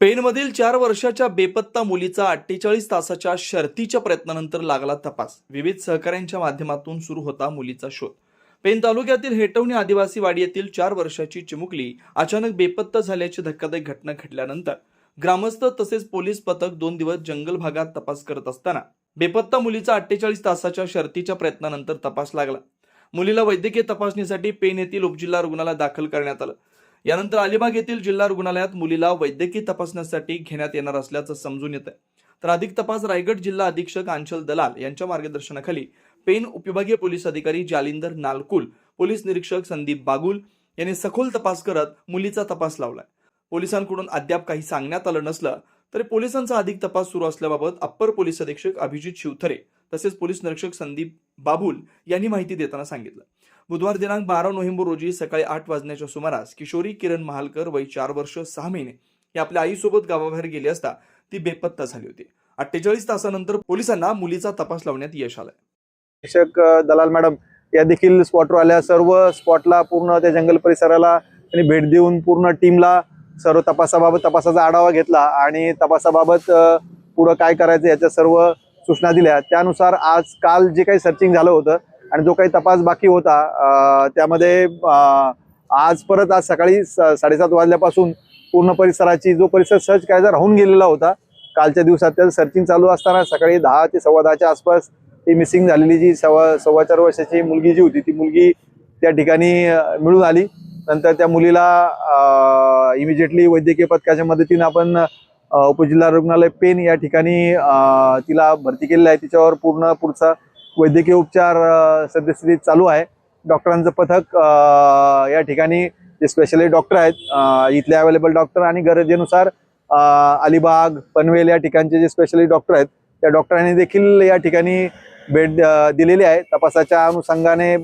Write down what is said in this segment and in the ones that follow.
पेनमधील चार वर्षाच्या बेपत्ता मुलीचा अठ्ठेचाळीस तासाच्या शर्तीच्या प्रयत्नानंतर लागला तपास. विविध सहकाऱ्यांच्या माध्यमातून सुरू होता मुलीचा शोध. पेन तालुक्यातील हेटवणी आदिवासी वाडी येथील चार वर्षाची चिमुकली अचानक बेपत्ता झाल्याची धक्कादायक घटना घडल्यानंतर ग्रामस्थ तसेच पोलीस पथक दोन दिवस जंगल भागात तपास करत असताना बेपत्ता मुलीचा अठ्ठेचाळीस तासाच्या शर्तीच्या प्रयत्नानंतर तपास लागला. मुलीला वैद्यकीय तपासणीसाठी पेन येथील उपजिल्हा रुग्णालयात दाखल करण्यात आलं. यानंतर अलिबाग येथील जिल्हा रुग्णालयात मुलीला वैद्यकीय तपासण्यासाठी घेण्यात येणार असल्याचं समजून येत आहे तर अधिक तपास रायगड जिल्हा अधीक्षक आंचल दलाल यांच्या मार्गदर्शनाखाली पेन उपविभागीय पोलीस अधिकारी जालिंदर नालकुल पोलीस निरीक्षक संदीप बागुल यांनी सखोल तपास करत मुलीचा तपास लावलाय. पोलिसांकडून अद्याप काही सांगण्यात आलं नसलं तरी पोलिसांचा अधिक तपास सुरू असल्याबाबत अप्पर पोलीस अधीक्षक अभिजित शिवथरे तसेच पोलीस निरीक्षक संदीप बाबुल यांनी माहिती देताना सांगितलं. बुधवार दिनांक बारा नोव्हेंबर रोजी सकाळी आठ वाजण्याच्या सुमारास किशोरी किरण महालकर वय चार वर्ष सहा महिने ही आपल्या आईसोबत गावाबाहेर गेली असता ती बेपत्ता झाली होती. अठ्ठेचाळीस तासानंतर पोलिसांना मुलीचा तपास लावण्यात यश आलंय. शिक्षक दलाल मॅडम या देखील स्पॉटवर आल्या. सर्व स्पॉटला पूर्ण त्या जंगल परिसराला त्यांनी भेट देऊन पूर्ण टीमला सर्व तपासाबाबत तपासाचा आढावा घेतला आणि तपासाबाबत पुढं काय करायचं याच्या सर्व सूचना दिल्या. त्यानुसार आज काल जे काही सर्चिंग झालं होतं आणि जो काही तपास बाकी होता त्यामध्ये आज परत आज सकाळी साडेसात वाजल्यापासून पूर्ण परिसराची जो परिसर सर्च करायचा राहून गेलेला होता कालच्या दिवसात त्याचं सर्चिंग चालू असताना सकाळी दहा ते सव्वा दहाच्या आसपास ती मिसिंग झालेली जी सव्वा सव्वा चार वर्षाची मुलगी जी होती ती मुलगी त्या ठिकाणी मिळून आली. नंतर त्या मुलीला इमिजिएटली वैद्यकीय पथकाच्या मदतीनं आपण उपजिल्हा रुग्णालय पेन या ठिकाणी तिला भरती केलेलं आहे. तिच्यावर पूर्ण पुढचा वैद्यकीय उपचार सद्यस्थितीत चालू आहे. डॉक्टरांचं पथक या ठिकाणी जे स्पेशलिस्ट डॉक्टर आहेत इथले अवेलेबल डॉक्टर आणि गरजेनुसार अलिबाग पनवेल या ठिकाणचे जे स्पेशलिस्ट डॉक्टर आहेत त्या डॉक्टरांनी देखील या ठिकाणी भेट दिलेली आहे. तपासाच्या अनुषंगाने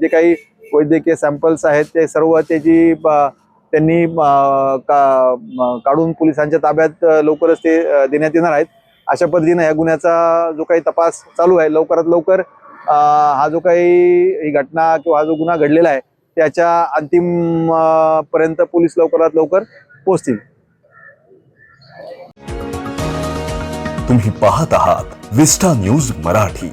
जे काही वैद्यकीय सॅम्पल्स आहेत ते सर्व त्याची त्यांनी का- काढून पोलिसांच्या ताब्यात लवकरच ते देण्यात येणार आहेत. अशा पद्धतीनं या गुन्ह्याचा जो काही तपास चालू आहे लवकरात लवकर हा जो काही ही घटना किंवा हा जो गुन्हा घडलेला आहे त्याच्या अंतिम पर्यंत पोलीस लवकरात लवकर पोहोचतील. तुम्ही पाहत आहात विस्टा न्यूज मराठी.